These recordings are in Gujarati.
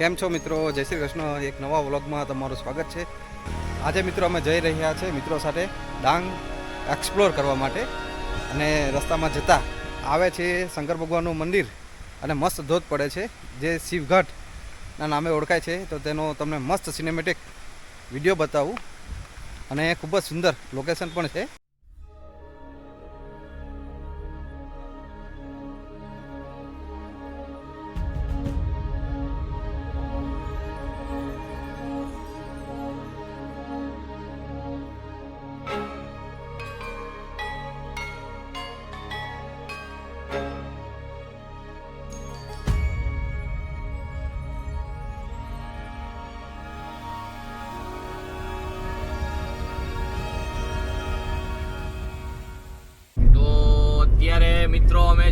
કેમ છો મિત્રો? જય શ્રી કૃષ્ણ. એક નવા વ્લોગમાં તમારું સ્વાગત છે. આજે મિત્રો અમે જઈ રહ્યા છે મિત્રો સાથે ડાંગ એક્સપ્લોર કરવા માટે. અને રસ્તામાં જતા આવે છે શંકર ભગવાનનું મંદિર અને મસ્ત ધોધ પડે છે. જે શિવઘાટના નામે ઓળખાય છે. તો તેનો તમને મસ્ત સિનેમેટિક વીડિયો બતાવું. અને ખૂબ જ સુંદર લોકેશન પણ છે.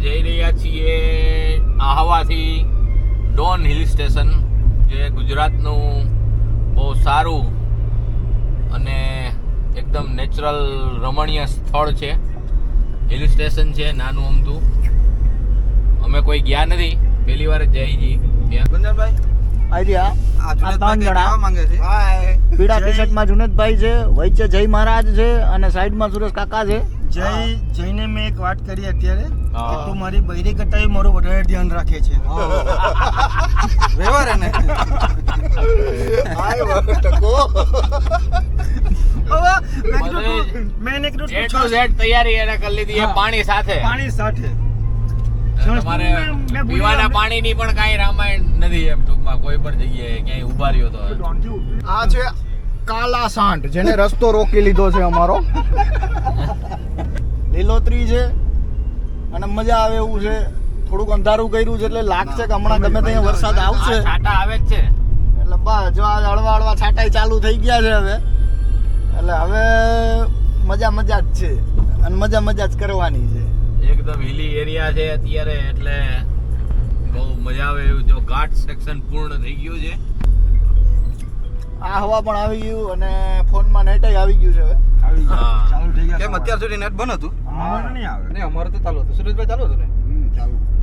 જઈ રહ્યા છીએ આહવાથી ડોન હિલ સ્ટેશન જે ગુજરાતનું બહુ સારું અને એકદમ નેચરલ રમણીય સ્થળ છે. હિલ સ્ટેશન છે નાનું અમતું અમે કોઈ ગયા નથી. પહેલી વાર જ જઈ છીએ છે? ટી શર્ટમાં જુનેદભાઈ છે વચ્ચે જય મહારાજ છે અને સાઈડમાં સુરેશ કાકા છે. જય જઈને મેં એક વાત કરી અત્યારે. કે તું મારી બૈરી કટાવી મારું વધારે ધ્યાન રાખે છે. વ્યવહાર ને મેં કીધું બધે મેં કીધું એ તું ટુ છ- ઝેડ તૈયારી એને કરી લીધી એ પાણી સાથે. પાણી સાથે. તમારે પીવાના. પાણીની પણ કાંઈ રામાયણ નથી એમ ટૂંકમાં કોઈ પણ જગ્યાએ ક્યાંય ઊભા રહ્યો તો. આ છે કાલા સાંઠ જેને રસ્તો રોકી લીધો છે અમારો. લીલોતરી છે અને મજા આવે એવું છે. થોડુંક અંધારું કર્યું છે એટલે લાગશે કે હમણાં ગમે ત્યાં વરસાદ આવશે. છાટા છાંટા આવે જ છે. એટલે બસ જો આ હળવા હળવા છાંટાઈ ચાલુ થઈ ગયા છે હવે. એટલે હવે મજા મજા જ છે અને મજા મજા જ કરવાની છે. એકદમ હિલી એરિયા છે અત્યારે એટલે બહુ મજા આવે એવું. જો ઘાટ સેક્શન પૂર્ણ થઈ ગયું છે. આ હવા પણ આવી ગયું અને ફોનમાં નેટ આવી ગયું છે હવે. હા. ચાલુ થઈ ગયા કેમ અત્યાર સુધી નેટ બંધ હતું? અમારે નહીં આવે. નહીં અમારે તો ચાલુ હતું. સુરેશભાઈ ચાલુ હતું ને?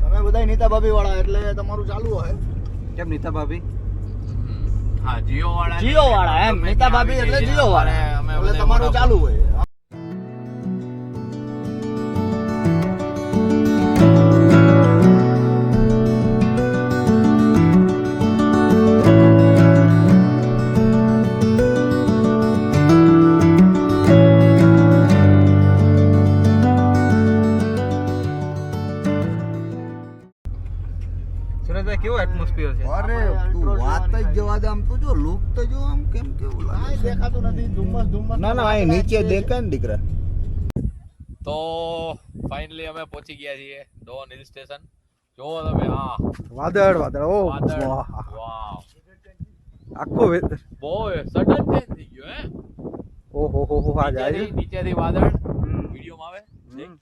તમે બધા નીતા ભાભી વાળા એટલે તમારું ચાલુ હોય. કેમ નીતા ભાભી હા જીઓ વાળા જીઓ વાળા એમ. નીતા ભાભી એટલે જીઓ વાળા. એટલે તમારું ચાલુ હોય. ના ના અહીં નીચે દેખાય ને દીકરા. તો ફાઇનલી અમે પહોંચી ગયા છીએ ડોન હિલ સ્ટેશન જોવો તમે હા. વાદળ વાદળ ઓ વાહ. આખો વેધર બહુ સડન ચેન્જ થઈ ગયો હે? ઓહો હો હો આ જાય નીચેથી વાદળ. વિડીયોમાં આવે હમ.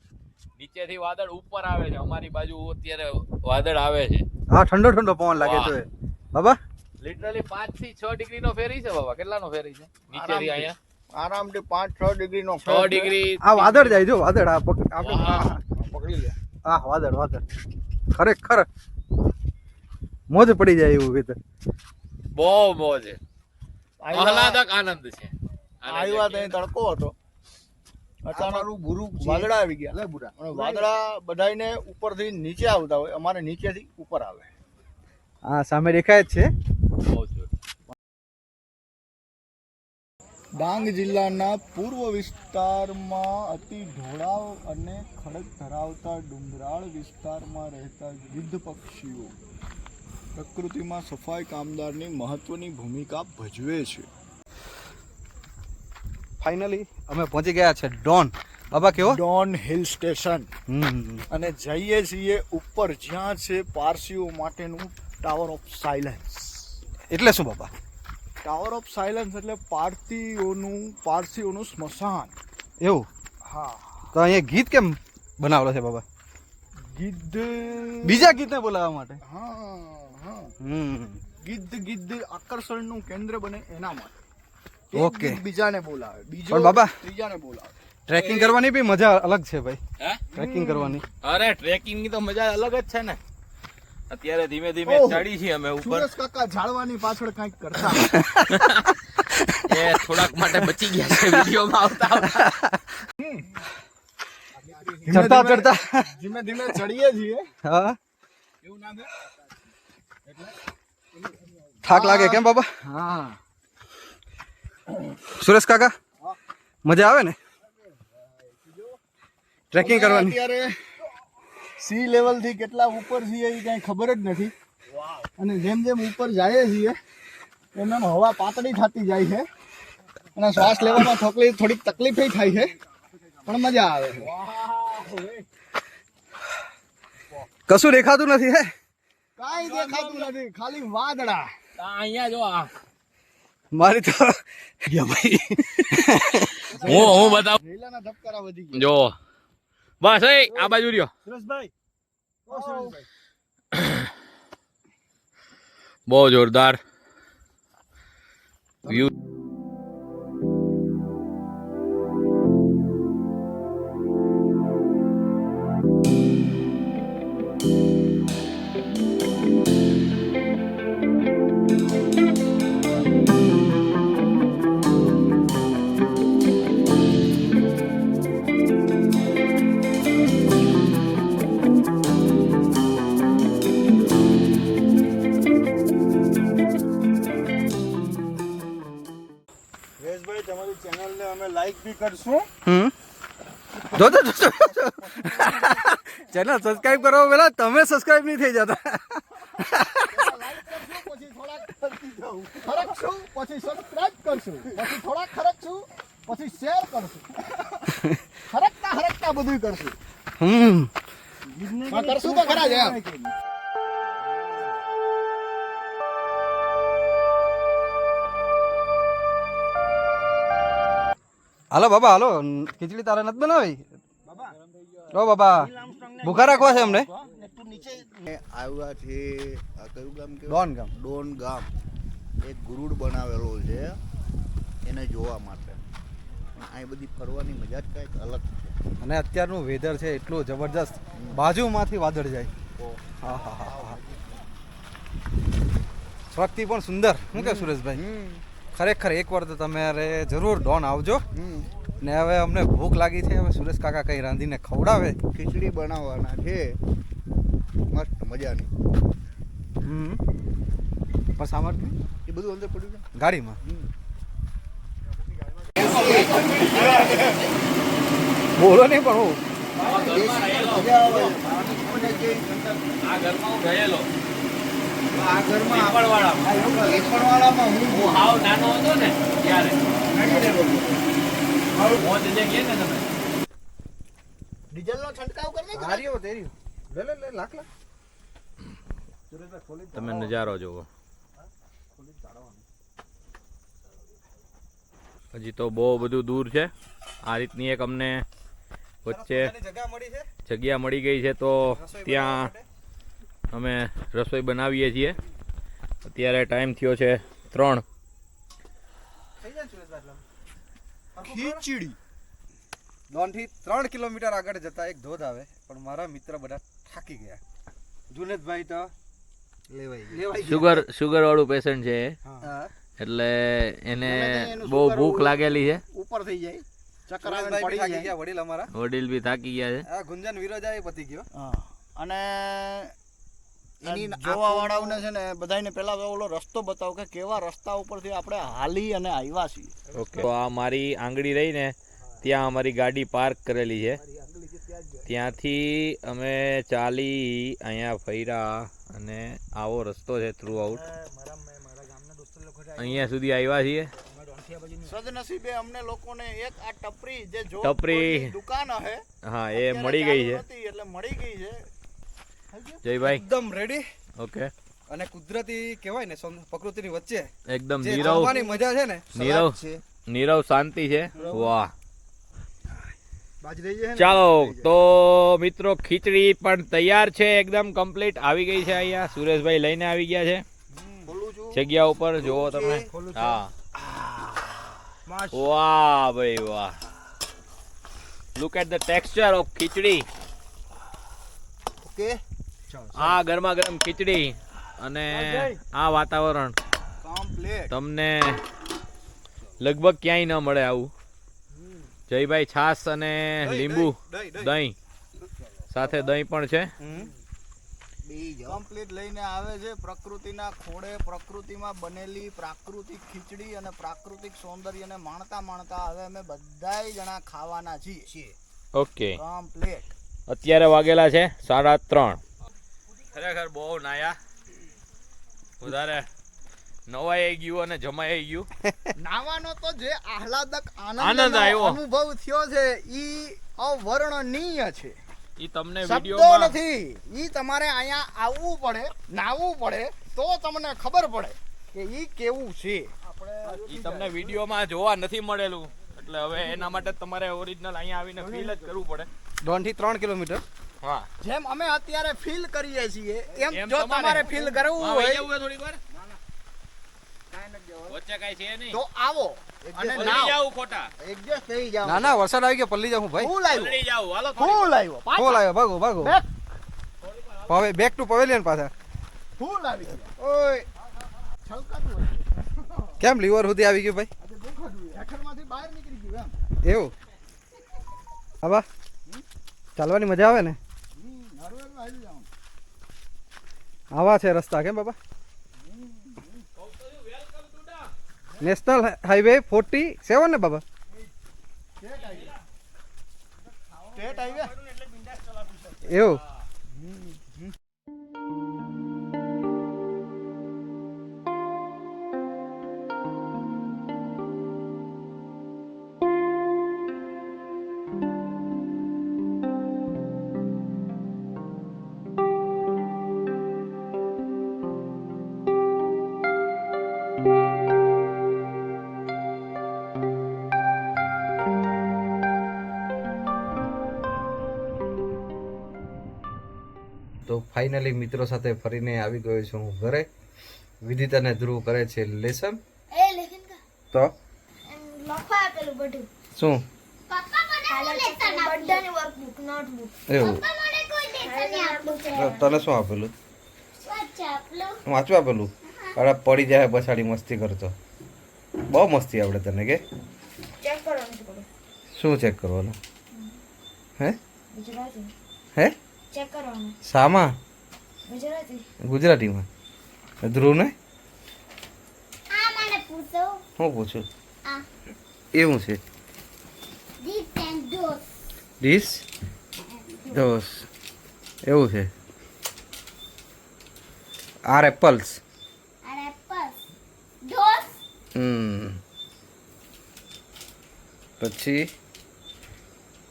નીચેથી વાદળ ઉપર આવે છે અમારી બાજુ અત્યારે વાદળ આવે છે. હા ઠંડો ઠંડો પવન લાગે છે. બાબા? લિટરલી પાંચથી છ ડિગ્રી નો ફેરી છે બાબા. કેટલાનો ફેરી છે? નીચેથી અહીંયા. આરામથી પાંચ છ ડિગ્રી નો છ. ડિગ્રી આ વાદળ જાય જો વાદળ આ પક- આપણે. પકડી. લે આ વાદળ વાદળ. ખરેખર મોજ પડી જાય એવું વેધર બહુ મોજ. આહલાદક આનંદ છે. આવ્યા. ત્યાં તડકો હતો. અચાનક ગુરુ વાદળા આવી ગયા. અને વાદળા બધાયને ઉપરથી નીચે આવતા હોય. અમારે નીચેથી ઉપર આવે. હા સામે દેખાય જ છે. ડાંગ જિલ્લાના પૂર્વ વિસ્તારમાં અતિ ઢોળાવ અને ખડક ધરાવતા ડુંગરાળ વિસ્તારમાં રહેતા ગિદ્ધ પક્ષીઓ પ્રકૃતિમાં સફાઈ કામદારની મહત્વની ભૂમિકા ભજવે છે. ફાઇનલી અમે પહોંચી ગયા છે ડોન. બાબા કેવો? Don hill station. અને જઈએ છીએ ઉપર જ્યાં છે પારસીઓ માટેનું ટાવર ઓફ સાયલન્સ એટલે શું બાબા? ટાવર ઓફ સાયલન્સ એટલે પારસીઓનું પારસીઓનું સ્મશાન. એવું? હા. તો અહીંયા ગીત કેમ બનાવેલો છે બાબા? ગીધ બીજા ગીતને બોલાવવા માટે? હા હા. હમ. ગીધ ગિદ્ધ આકર્ષણનું કેન્દ્ર બને એના માટે. ઓકે. બીજાને બોલાવે બીજો બાબા- ત્રીજાને બોલાવે. ટ્રેકિંગ કરવાની બી મજા અલગ છે ભાઈ. હે? ટ્રેકિંગ કરવાની. અરે ટ્રેકિંગની તો મજા અલગ જ છે ને. અત્યારે ધીમે ધીમે ચડી છીએ અમે ઉપર. સુરેશ કાકા ઝાડવાની પાછળ કંઈક કરતા. એ થોડાક માટે બચી ગયા છે વિડીયોમાં આવતા આવતા. ચડતા ચડતા ધીમે ધીમે ચડીએ છીએ. હા. થાક લાગે કેમ બાબા? હા. સુરેશ કાકા? મજા આવે ને? ટ્રેકિંગ કરવાની અત્યારે સી લેવલથી કેટલા ઉપર છીએ એ કઈ ખબર જ નથી. અને જેમ જેમ ઉપર જઈએ છીએ એમ એમ હવા પાતળી થતી જાય છે. અને શ્વાસ લેવામાં થોકલી થોડીક તકલીફ થાય છે પણ મજા આવે છે. કશું દેખાતું નથી હે? કાંઈ દેખાતું નથી ખાલી વાદળા. અહીંયા જો આ. મારી તો ભાઈ. હું હું બતાવું. જો. બસ એ આ બાજુ રહ્યો. બહુ જોરદાર. વ્યૂ બી કરશું. હમ? જો જોજો ચેનલ સબસ્ક્રાઇબ કરો પેલા તમે સબસ્ક્રાઇબ નહીં થઈ જતા. ખરકશું પછી સબસ્ક્રાઇબ કરશું. પછી થોડાક ખરકશું પછી શેર કરશું. ખરકતા ખરકતા બધું કરશું. હમ. કરશું તો ખરા જ હાલો બાબા હાલો. ખીચડી તારે નથી બનાવી? ઓ બાબા ભૂખા રાખવા છે અમને. આવ્યા છે કયું ગામ ડોન ગામ. ડોન ગામ. એક ગુરુડ બનાવેલો છે એને જોવા માટે. આ બધી ફરવાની મજા જ કંઈક અલગ છે. અને અત્યારનું વેધર છે એટલું જબરજસ્ત. બાજુમાંથી વાદળ જાય. હા હા હા સ્વાગતી પણ સુંદર. શું કે સુરેશભાઈ? ખરેખર એકવાર તો તમારે જરૂર ડોન આવજો. ને હવે અમને ભૂખ લાગી છે હવે સુરેશ કાકા કઈ રાંધીને ખવડાવે? ખીચડી બનાવવાના છે. મસ્ત મજાની. હમ. પણ સામાન એ બધું અંદર પડ્યું છે ગાડીમાં? બોલો નહીં પણ હું. આ ઘરમાં હું રહેલો આ ઘરમાં પીપળવાળામાં. લેખણવાળામાં હું હું હાવ નાનો હતો ને ત્યારે. મોજ જે કહે ને તમે. ડીઝલનો છંટકાવ કરી નાખ્યો? હાર્યો તેર્યો. લે લે લે લાખ લાખ. તમે નજારો જુઓ. હજી તો બહુ બધું દૂર છે. આ રીતની એક અમને વચ્ચે જગ્યા મળી છે? જગ્યા મળી ગઈ છે તો ત્યાં અમે રસોઈ બનાવીએ છીએ. અત્યારે ટાઈમ થયો છે ત્રણ? ખીચડી. દોનથી ત્રણ કિલોમીટર આગળ જતા એક ધોધ આવે પણ મારા મિત્ર બધા થાકી ગયા. જુનેદભાઈ તો સુગર શુગર વાળું પેશન્ટ છે એટલે એને બહુ ભૂખ લાગેલી છે. ઉપર થઈ જાય. ચક્કર આવે ને સુરેશભાઈ બી પડી ગયા વડીલ અમારા. વડીલ બી થાકી ગયા છે. આ ગુંજન વિરોજા એ પતી ગયો. અને એની જોવા વાળાઓને છે ને બધાને પહેલા તો ઓલો રસ્તો બતાવો કે કેવા રસ્તા ઉપરથી આપણે હાલી અને આવ્યા છીએ. ઓકે. તો આ મારી આંગળી રહી ને ત્યાં અમારી ગાડી પાર્ક કરેલી છે. ત્યાંથી અમે ચાલી અહીંયા ફર્યા અને આવો રસ્તો છે થ્રુ આઉટ અહીંયા સુધી આવ્યા છીએ. સદનસીબે અમને લોકોને એક આ ટપરી જે જો ટપરી. દુકાન હે હા એ મળી ગઈ છે. એટલે મળી ગઈ છે. જયભાઈ એકદમ રેડી ઓકે અને કુદરતી કહેવાય ને પ્રકૃતિની વચ્ચે એકદમ નીરવ મજા છે ને નીરવ નીરવ શાંતિ છે. વાહ. ચાલો તો મિત્રો ખીચડી પણ તૈયાર છે એકદમ કમ્પ્લીટ આવી ગઈ છે અહીંયા. સુરેશભાઈ લઈને આવી ગયા છે. જગ્યા ઉપર જુઓ તમે. હા. વાહ ભાઈ વાહ. Look at the texture of khichdi. Okay આ ગરમા ગરમ ખીચડી અને આ વાતાવરણ. તમને લગભગ ક્યાંય ન મળે આવું. જયભાઈ છાસ અને લીંબુ દહીં સાથે દહીં પણ છે. કમ્પ્લીટ લઈને આવે છે પ્રકૃતિના ખોળે પ્રકૃતિમાં બનેલી પ્રાકૃતિક ખીચડી અને પ્રાકૃતિક સૌંદર્યને માણતા માણતા હવે અમે બધાય જણા ખાવાના છીએ. ઓકે કમ્પ્લીટ અત્યારે વાગેલા છે સાડા ત્રણ. ખરેખર બહુ નાયા. વધારે નવાઈ ગયું અને જમાઈ ગયું. નાવાનો તો જે આહલાદક આનંદ આવ્યો. અનુભવ થયો છે ઈ અવર્ણનીય છે. ઈ તમને શબ્દો નથી. ઈ તમારે અહીંયા આવવું પડે નાવું પડે તો તમને ખબર પડે કે ઈ કેવું છે. ઈ તમને વિડિયોમાં જોવા નથી મળેલું. એટલે હવે એના માટે તમારે ઓરિજિનલ અહીંયા આવીને ફીલ જ કરવું પડે. દોઢથી ત્રણ કિલોમીટર. જેમ અમે અત્યારે ફીલ કરીએ છીએ એમ જો તમારે. ફીલ કરવું હોય થોડીક વાર. વચ્ચે કાંઈ છે નહીં. તો આવો. અને પલળી નાવ. ખોટા એડજસ્ટ થઈ જાવ ના ના વરસાદ આવી ગયો પલ્લી ભાઈ. ફૂલ આવ્યો. જાવું હાલો ફૂલ આવ્યો. ફોલ આવ્યો ભાગો ભાગો. હવે બેક ટુ પવેલિયન પાછા. ફૂલ આવી ગયો. ઓય. છલકાતું કેમ લીવર સુધી આવી ગયું ભાઈ? આજે હેઠળમાંથી બહાર નીકળી ગયું એવું. હા ચાલવાની મજા આવે ને એમ હમ, હળવે હળવે હાલી જવાનું. આવા છે રસ્તા કેમ બાબા? નેશનલ હાઈવે ફોર્ટી સેવન ને બાબા? એવું? ફાઇનલી મિત્રો સાથે ફરીને આવી ગયો છું હું ઘરે. વિદિત અને ધ્રુવ કરે છે લેસન એ લેખન કા? તો? શું? પપ્પા મને લેસન બધાની વર્કબુક નોટબુક એવું? તને શું આપેલું? વાંચવા આપેલું. અરે પડી જાય પછાડી મસ્તી કરતો. બહુ મસ્તી આવડે તને કે? શું ચેક કરવાનું? હે? હે? ચેક કરવાનું. શામાં? ગુજરાતી. ગુજરાતીમાં. ધ્રુવ ને આ મને પૂછો. હું પૂછું? આ એવું છે. This and those dish those એવું છે. આર એપલ્સ અને એપલ્સ ધોસ હમ. પછી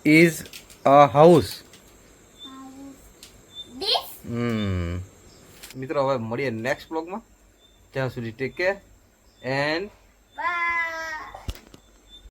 ઇઝ અ હાઉસ મિત્રો હવે મળીએ નેક્સ્ટ બ્લોગમાં ત્યાં સુધી ટેક કેર એન્ડ